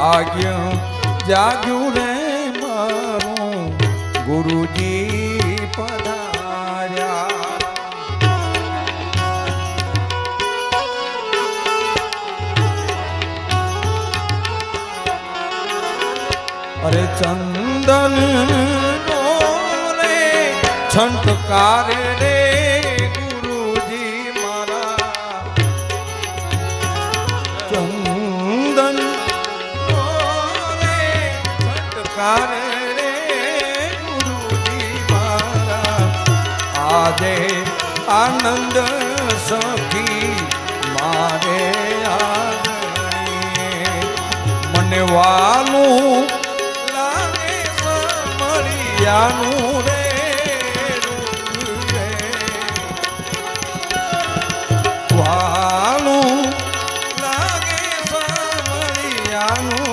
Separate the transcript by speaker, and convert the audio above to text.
Speaker 1: ભાગ્ય જાગ્યું રે મારું ગુરુજી પધાર્યા. અરે ચંદન રે છંટકારે રે ગુરુજી મારા. ચંદન કારણે ગુરુજી મારા આજે આનંદ સખી મારે મને વાલું લાગે સમરિયાનું રે લાગે સમરિયાનું